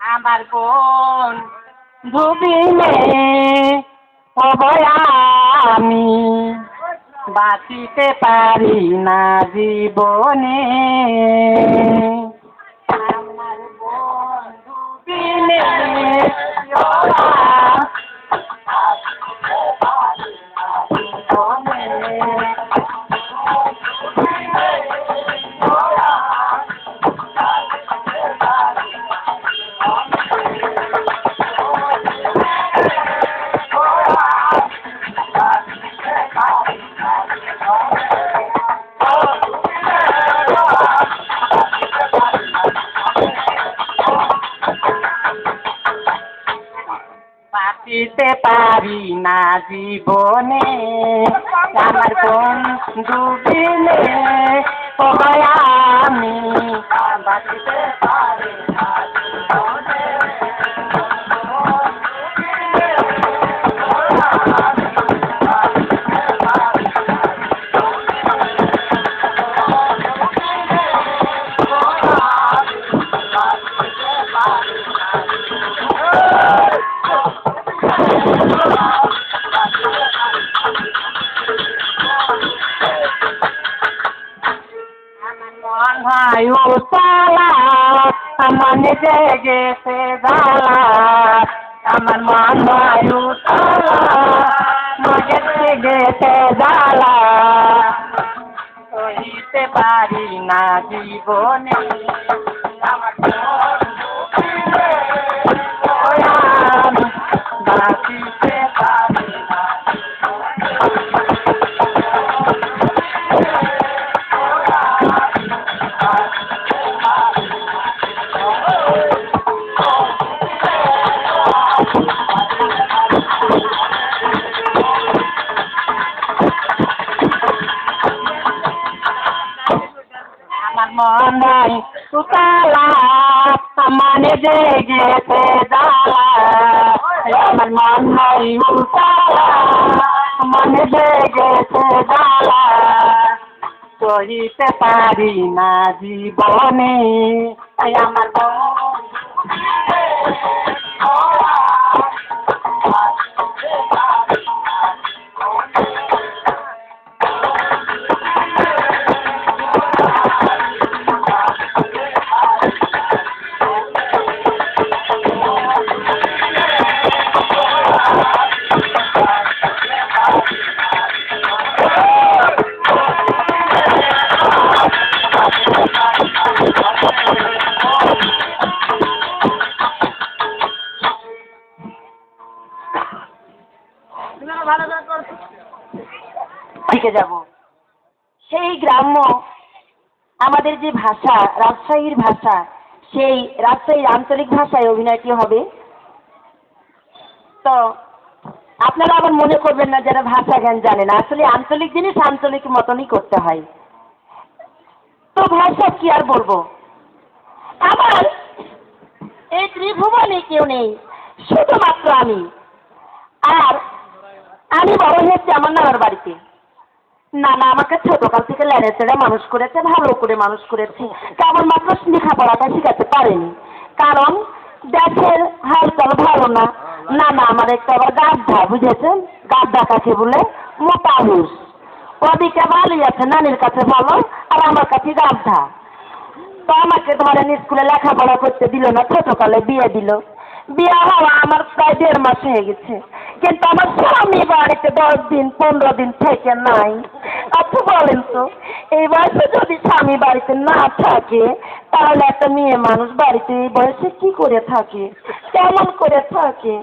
আমার বোন ডুবিলে হবই আমি বাঁচিতে পারি না জীবনে। আমার বোন। বাঁচিতে পারি না জীবনে। আমার কোন ডুবিলে আমি। মনে জেগেছে জ্বালা আমার মন হয় তালা মনে জেগেছে জ্বালা সহিতে পারি না জীবনে। জেগেছে জ্বালা আমার মন নাই উতালা মানে জেগেছে জ্বালা সহিতে পারি না জীবনে আমার থেকে যাব। সেই গ্রাম্য, আমাদের যে ভাষা, রাজশাহীর ভাষা, সেই রাজশাহীর আঞ্চলিক ভাষায় অভিনয়টি হবে? তো, আপনারা আবার মনে করবেন না যারা ভাষা জ্ঞান জানে না। আসলে আঞ্চলিক জিনিস আঞ্চলিক মতনই করতে হয়। তো ভাষা কি আর বলব? আমার এই ত্রিভুবনে কেউ নেই, শুধুমাত্র আমি। আর আমি বড় হয়েছি, আমার নানার বাড়িতে। না না আমাকে ছোটকাল থেকে লেড়ে চেড়ে মানুষ করেছে, ভালো করে মানুষ করেছে। কেমন কেবলমাত্র লেখাপড়াটা শিখাতে পারেনি। কারণ দেশের হালচাল ভালো না। না না আমার একটা আবার গাদ্ধা বুঝেছেন? গাদ্ধা কাকে বলে? মোটা হুস ওদিকে ভালোই আছে, নানির কাছে ভালো, আর আমার কাছে গাদ্ধা তো আমাকে ধরেন স্কুলে লেখাপড়া করতে দিল না, ছোটকালে বিয়ে দিল। বিয়ে হওয়া আমার প্রায় দেড় মাস হয়ে গেছে। কিন্তু আমার স্বামী বাড়িতে দশ দিন, পনেরো দিন থেকে নাই। আচ্ছা বলেন তো, এই বয়সে যদি স্বামী বাড়িতে না থাকে, তাহলে একটা মেয়ে মানুষ বাড়িতে এই বয়সে কি করে থাকে? কেমন করে থাকে?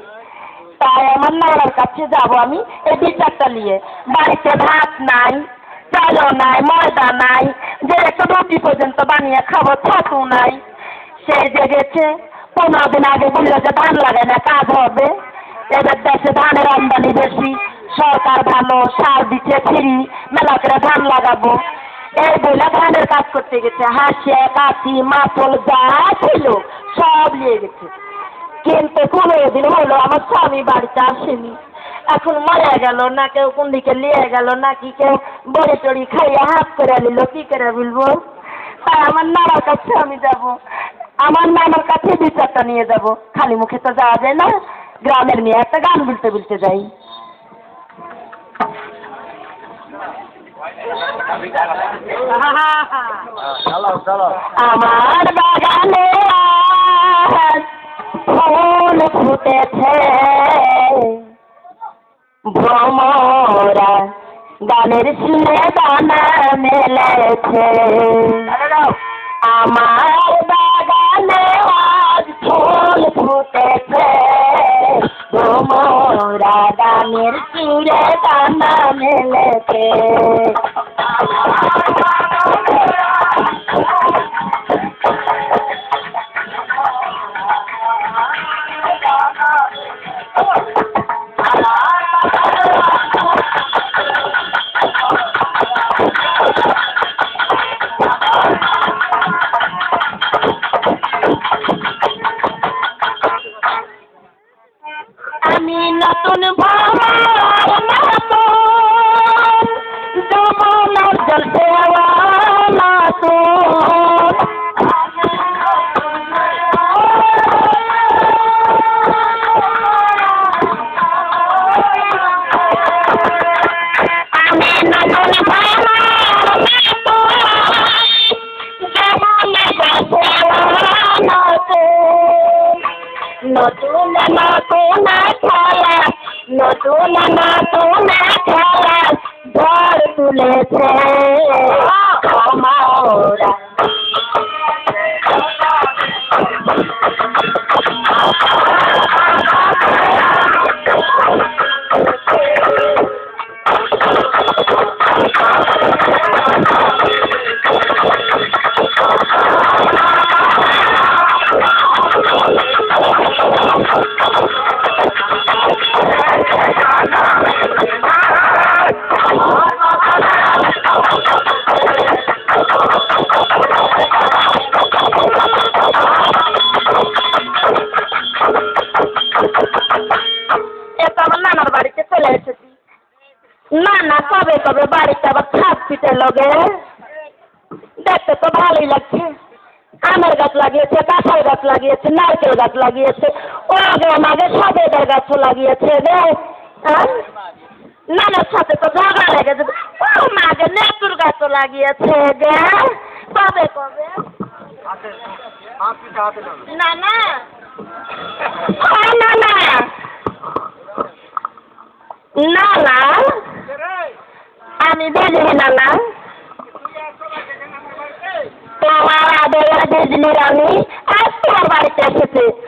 তাই আমার নানার কাছে যাব আমি এই বিচারটা নিয়ে। বাড়িতে ভাত নাই, চালও নাই, ময়দা নাই, যে একটা রুটি পর্যন্ত বানিয়ে খাব, ছাতু নাই। সেই যে গেছে, পনেরো দিন আগে বলল যে ধান লাগে না, কাজ হবে। এবার দেশে ধানের আমদানি বেশি, সরকার ভালো সার দিচ্ছে, ফ্রি মেলা করে ধান লাগাবো। এই বলে ধানের কাজ করতে গেছে হাসিয়া কাশি মাছল যা ছিল সব নিয়ে গেছে। কিন্তু কোনো দিন হলো আমার স্বামী বাড়িতে আসেনি। এখন মরে গেল, না কেউ কোন দিকে নিয়ে গেল, না কি কেউ বড়ি টড়ি খাইয়ে হাত করে নিল, কি করে বলব? তাই আমার নানার কাছে আমি যাব। আমার নানার কাছে বিচারটা নিয়ে যাব। খালি মুখে তো যাওয়া যায় না। গ্রামের মেয়ে, একটা গান বলতে বলতে যাই। আমার বাগানে ফুল ফুটেছে। ভ্রমরা গানের সুরে দানা মেলেছে। আমার বাগানে আজ ফুল ফুটেছে। গানের সুরে দানা মেলেছে নতুন নতুন নতুন খেলা নতুন নতুন খেলা ঝড় তুলেছে না না, কবে কবে? বাড়িতে আবার ছাদ পিটে লগে। দেখতে তো ভালোই লাগছে। আমের গাছ লাগিয়েছে, কাঁঠাল গাছ লাগিয়েছে, নারকেল গাছ লাগিয়েছে। ও আগে আমাকে সবেদার গাছও লাগিয়েছে রে? নানার সাথে তো ঝগড়া লেগেছে ও মাগে নেতুর গাছও লাগিয়েছে গে কবে কবে? না না। ও না। না না। mi dejiri nan nan. To wala dejiri nan mi. As pou an bari te kipi.